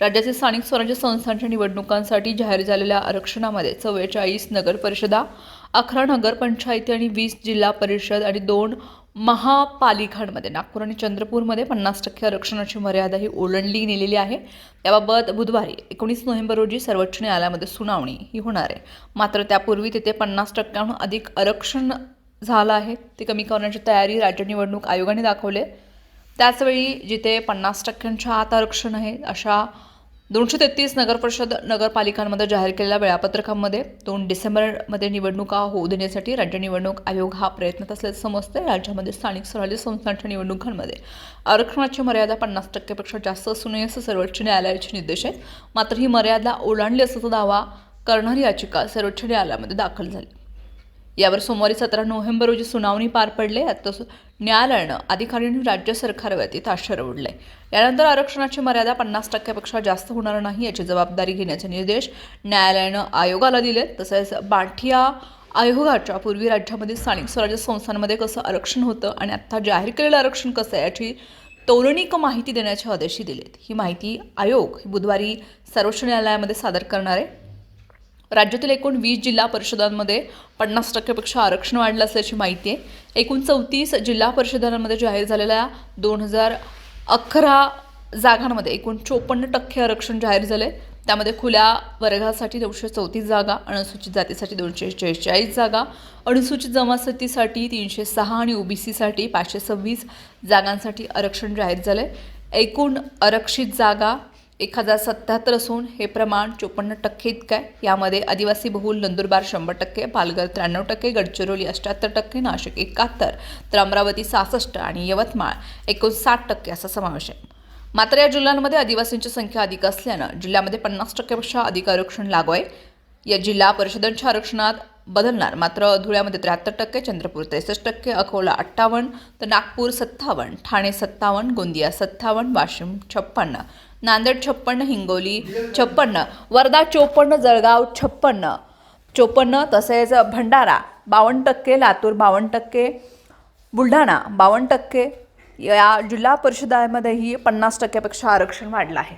राज्याचे स्थानिक स्वराज्य संस्थांच्या निवडणुकांसाठी जाहीर झालेल्या आरक्षणामध्ये चव्वेचाळीस नगर परिषदा अकरा नगरपंचायती आणि वीस जिल्हा परिषद आणि दोन महापालिकांमध्ये नागपूर आणि चंद्रपूरमध्ये पन्नास टक्के आरक्षणाची मर्यादा ही ओलांडली नेलेली आहे. याबाबत बुधवारी एकोणीस नोव्हेंबर रोजी सर्वोच्च न्यायालयामध्ये सुनावणी ही होणार आहे. मात्र त्यापूर्वी तिथे पन्नास टक्क्यांहून अधिक आरक्षण झालं आहे. ते कमी करण्याची तयारी राज्य निवडणूक आयोगाने दाखवले त्याचवेळी जिथे पन्नास टक्क्यांच्या आत आरक्षण आहे अशा दोनशे तेहतीस नगरपरिषद नगरपालिकांमध्ये जाहीर केलेल्या वेळापत्रकामध्ये दोन डिसेंबरमध्ये निवडणुका होऊ देण्यासाठी राज्य निवडणूक आयोग हा प्रयत्नात असल्याचं समजते राज्यामध्ये स्थानिक स्वराज्य संस्थांच्या निवडणुकांमध्ये आरक्षणाची मर्यादा पन्नास टक्क्यापेक्षा जास्त असू नये असं सर्वोच्च न्यायालयाचे निर्देश आहेत. मात्र ही मर्यादा ओलांडली असल्याचा दावा करणारी याचिका सर्वोच्च न्यायालयामध्ये दाखल झाली. यावर सोमवारी सतरा नोव्हेंबर रोजी सुनावणी पार पडले. आता न्यायालयानं अधिकाऱ्यांनी राज्य सरकारवरती ताशेर ओढले यानंतर आरक्षणाची मर्यादा पन्नास टक्क्यापेक्षा जास्त होणार नाही याची जबाबदारी घेण्याचे निर्देश न्यायालयानं आयोगाला दिले. तसेच बाठिया आयोगाच्या पूर्वी राज्यामध्ये स्थानिक स्वराज्य संस्थांमध्ये कसं आरक्षण होतं आणि आत्ता जाहीर केलेलं आरक्षण कसं आहे याची तोरणीक माहिती देण्याचे आदेशही दिलेत. ही माहिती आयोग बुधवारी सर्वोच्च न्यायालयामध्ये सादर करणार आहे. राज्यातील एकूण वीस जिल्हा परिषदांमध्ये पन्नास टक्क्यापेक्षा आरक्षण वाढलं असल्याची माहिती आहे. एकूण चौतीस जिल्हा परिषदांमध्ये जाहीर झालेल्या दोन हजार अकरा जागांमध्ये एकूण चोपन्न टक्के आरक्षण जाहीर झाले त्यामध्ये खुल्या वर्गासाठी दोनशे चौतीस जागा अनुसूचित जातीसाठी दोनशे शेहेचाळीस जागा अनुसूचित जमासतीसाठी तीनशे सहा आणि ओबीसीसाठी पाचशे सव्वीस जागांसाठी आरक्षण जाहीर झाले एकूण आरक्षित जागा एक हजार सत्याहत्तर असून हे प्रमाण चोपन्न टक्के इतकं आहे. यामध्ये आदिवासी बहुल नंदुरबार शंभर टक्के पालघर त्र्याण्णव टक्के गडचिरोली अष्ट्याहत्तर टक्के नाशिक एकाहत्तर तर अमरावती सहासष्ट आणि यवतमाळ एकोणसाठ टक्के असा समावेश आहे. मात्र या जिल्ह्यांमध्ये आदिवासींची संख्या अधिक असल्यानं जिल्ह्यामध्ये पन्नास टक्क्यापेक्षा अधिक आरक्षण लागू आहे. या जिल्हा परिषदांच्या आरक्षणात बदलणार. मात्र धुळ्यामध्ये त्र्याहत्तर टक्के चंद्रपूर त्रेसष्ट टक्के अकोला अठ्ठावन्न तर नागपूर सत्तावन्न ठाणे सत्तावन्न गोंदिया सत्तावन्न वाशिम छप्पन्न नांदेड छप्पन्न हिंगोली छप्पन्न वर्धा चोपन्न जळगाव छप्पन्न. चोपन्न तसेच भंडारा बावन्न टक्के लातूर बावन्न टक्के बुलढाणा बावन्न टक्के. या जिल्हा परिषदामध्येही पन्नास टक्क्यापेक्षा आरक्षण वाढलं आहे.